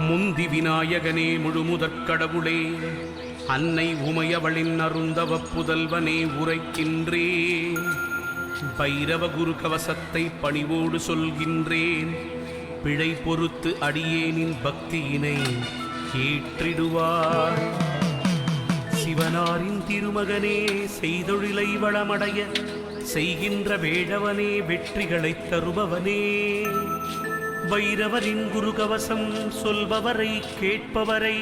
முந்தி விநாயகனே முழுமுதற் கடவுளே. அன்னை உமையவளின் அருந்தவ புதல்வனே உரைக்கின்றேன் பைரவ குரு கவசத்தை பணிவோடு சொல்கின்றேன். பிழை பொறுத்து அடியேனின் பக்தியினை ஏற்றிடுவார். சிவனாரின் திருமகனே செய்தொழிலை வளமடைய செய்கின்ற வேழவனே வெற்றிகளைத் தருபவனே. வைரவரின் குருகவசம் சொல்பவரை கேட்பவரை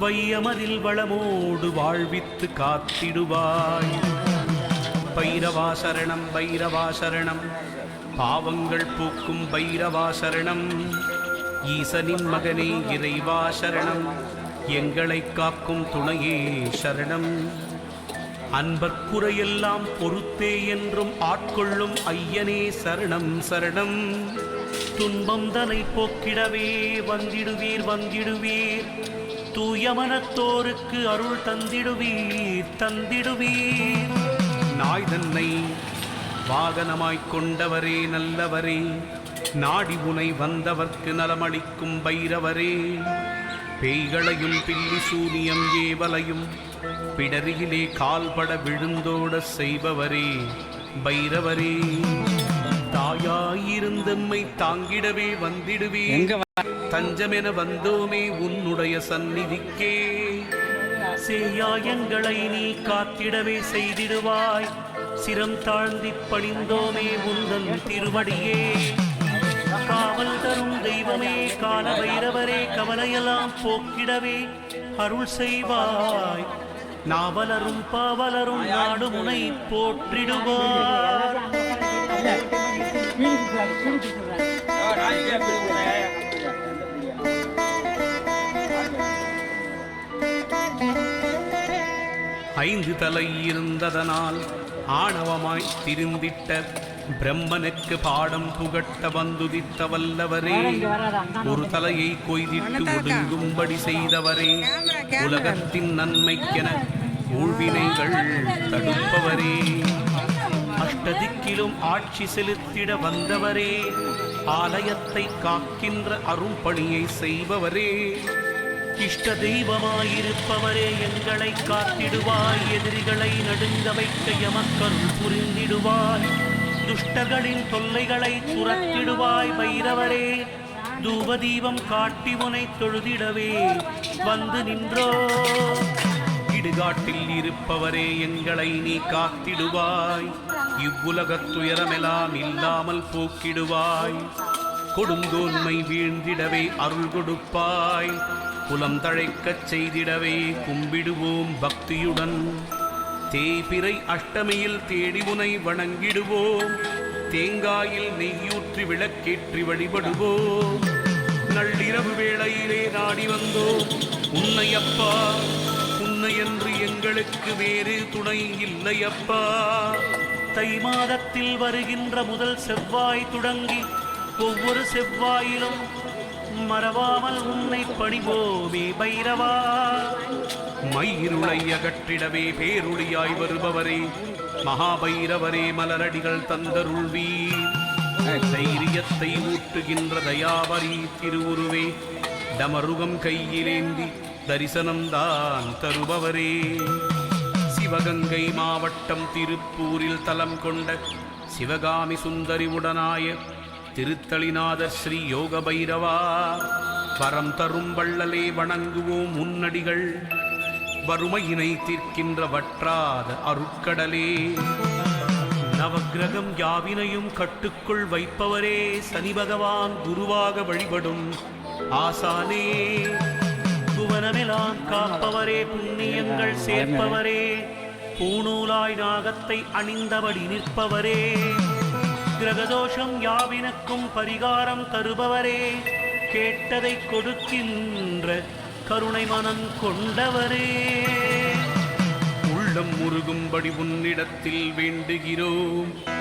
வையமதில் வளமோடு வாழ்வித்து காத்திடுவாய். பைரவாசரணம் பைரவாசரணம் பாவங்கள் பூக்கும் பைரவாசரணம் ஈசனின் மகனே இறைவா சரணம் எங்களை காக்கும் துணையே சரணம். அன்பர்க்குறையெல்லாம் பொறுத்தே என்றும் ஆட்கொள்ளும் ஐயனே சரணம் சரணம். துன்பம் தனை போக்கிடவே வந்திடுவீர் வந்திடுவீர். தூய மனத்தோருக்கு அருள் தந்திடுவீர் தந்திடுவீர். நாய் தன்னை வாகனமாய்க் கொண்டவரே நல்லவரே. நாடி உனை வந்தவர்க்கு நலமளிக்கும் பைரவரே. பேய்களையும் பில்லி சூனியம் ஏவலையும் பிடரியிலே கால்பட விழுந்தோட செய்பவரே பைரவரே. தாயாயிருந்தம்மை தாங்கிடவே வந்திடுவே. எங்க தஞ்சமென வந்தோமே உன்னுடைய சந்நிதிக்கே. சேயாயங்களை நீ காத்திடவே செய்திடுவாய். சிரம் தாழ்ந்தி பணிந்தோமே உந்தன் திருவடியே. காவல் தரும் தெய்வமே கால பைரவரே கவலையெல்லாம் போக்கிடவே அருள் செய்வாய். நாவலரும் பாவலரும் நாடு முனை போற்றிடுவார் ஐந்து தலை இருந்ததனால் ஆணவமாய் திருந்திட்ட பிரம்மனுக்கு பாடம் புகட்ட வந்துதித்த வல்லவரே ஒரு தலையை கொய்திட்டு ஒடுங்கும்படி செய்தவரே உலகத்தின் நன்மைக்கென ஊழ்வினைகள் தடுப்பவரே. அஷ்டதிக்கிலும் ஆட்சி செலுத்திட வந்தவரே ஆலயத்தை காக்கின்ற அரும்பணியை செய்பவரே. இஷ்ட தெய்வமாயிருப்பவரே எங்களை காத்திடுவாய். எதிரிகளை நடுங்க வைக்க எமக்கருள் புரிந்திடுவாய். துஷ்டர்களின் தொல்லைகளை துரத்திடுவாய் பைரவரே. தூபதீபம் காட்டி உனை தொழுதிடவே வந்து நின்றோ. இடுகாட்டில் இருப்பவரே எங்களை நீ காத்திடுவாய். இவ்வுலகத் துயரமெல்லாம் இல்லாமல் போக்கிடுவாய். கொடுங்கோன்மை வீழ்ந்திடவே அருள் கொடுப்பாய். குலம் தழைக்கச் செய்திடவே கும்பிடுவோம் பக்தியுடன். தேய்பிறை அஷ்டமியில் தேடி உனை வணங்கிடுவோம். தேங்காயில் நெய்யூற்றி விளக்கேற்றி வழிபடுவோம். நள்ளிரவு வேளையிலே நாடி வந்தோம். உன்னை அப்பா உன்னை என்று எங்களுக்கு வேறு துணை இல்லையப்பா. தை மாதத்தில் வருகின்ற முதல் செவ்வாய் தொடங்கி ஒவ்வொரு செவ்வாயிலும் மறவாமல் உன்னை பணிவோமே பைரவா. மயிருளை அகற்றிடவே பேருளியாய் வருபவரே மகாபைரவரே மலரடிகள் தந்தருள்வீர் தைரியத்தை ஊட்டுகின்ற தயாவரி திருவுருவே டமருகம் கையிலேந்தி தரிசனம்தான் தருபவரே. சிவகங்கை மாவட்டம் திருப்பூரில் தலம் கொண்ட சிவகாமி சுந்தரி உடனாய திருத்தளிநாதர் ஸ்ரீ யோக பைரவா வரம் தரும் வள்ளலே வணங்குவோம் முன்னடிகள் வறுமையினை தீர்க்கின்ற வற்றாத அருட்கடலே நவக்கிரகம் யாவினையும் கட்டுக்குள் வைப்பவரே சனி பகவான் குருவாக வழிபடும் ஆசானே. புவனமெல்லாம் காப்பவரே புண்ணியங்கள் சேர்ப்பவரே. பூணூலாய் நாகத்தை அணிந்தபடி நிற்பவரே. கிரகதோஷம் யாவினக்கும் பரிகாரம் தருபவரே. கேட்டதை கொடுக்கின்ற கருணை மனம் கொண்டவரே. உள்ளம் முருகும்படி உன்னிடத்தில் வேண்டுகிறோம்.